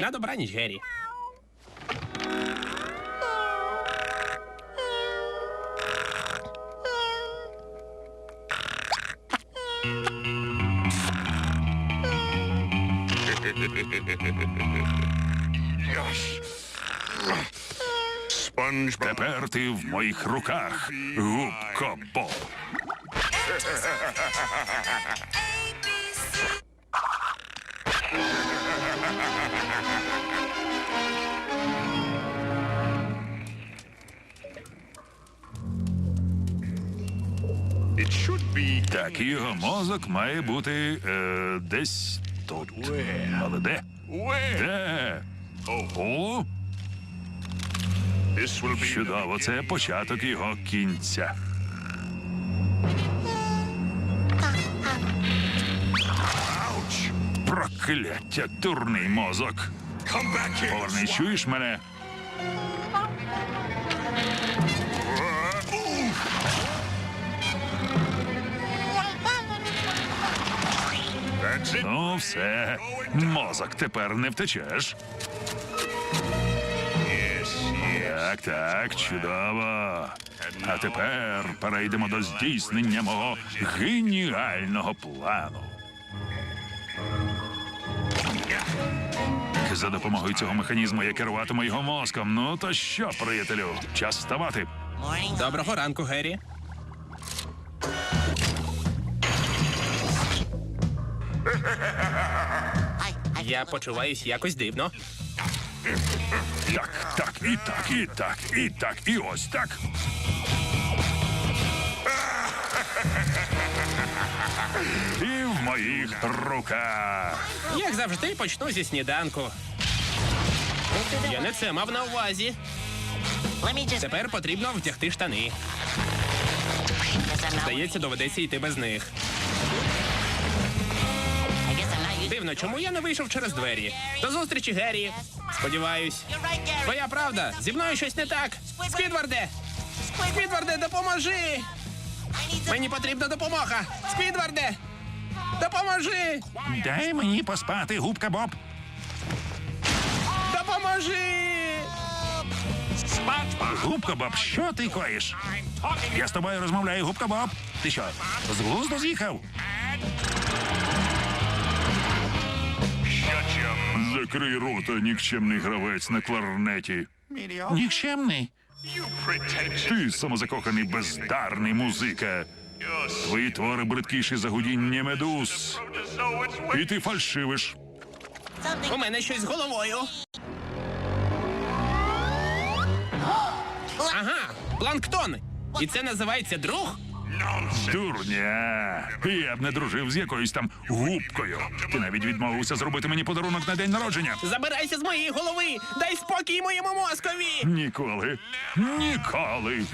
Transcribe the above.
На добраніч, Геррі. SpongeBob. Тепер ти в моїх руках, губко Боб. Так, його мозок має бути е, десь тут. Але де? Де? О, чудово, це початок його кінця. Прокляття, дурний мозок. Повернись, чуєш мене? Ну, все. Мозок тепер не втечеш. Так, так, чудово. А тепер перейдемо до здійснення мого геніального плану. За допомогою цього механізму я керуватиму його мозком. Ну то що, приятелю, час вставати. Доброго ранку, Геррі. Я почуваюсь якось дивно. Так, так, і так, і так, і так, і ось так. І в моїх руках. Як завжди, почну зі сніданку. Я не це мав на увазі. Тепер потрібно вдягти штани. Здається, доведеться йти без них. Дивно, чому я не вийшов через двері? До зустрічі, Геррі. Сподіваюсь. Твоя правда, зі мною щось не так. Сквідварде! Сквідварде, допоможи! Мені потрібна допомога! Сквідварде! Допоможи! Дай мені поспати, губка Боб. Допоможи! Губка Боб, що ти коїш? Я з тобою розмовляю, губка Боб. Ти що, з глузду з'їхав? Закрий рота, нікчемний гравець на кларнеті. Нікчемний? Ти самозакоханий бездарний музика. Твої твори бридкіші за гудіння медуз. І ти фальшивиш. У мене щось з головою. Ага, планктон. І це називається друг? Дурня. Я б не дружив з якоюсь там губкою. Ти навіть відмовився зробити мені подарунок на день народження. Забирайся з моєї голови! Дай спокій моєму мозкові! Ніколи. Ніколи.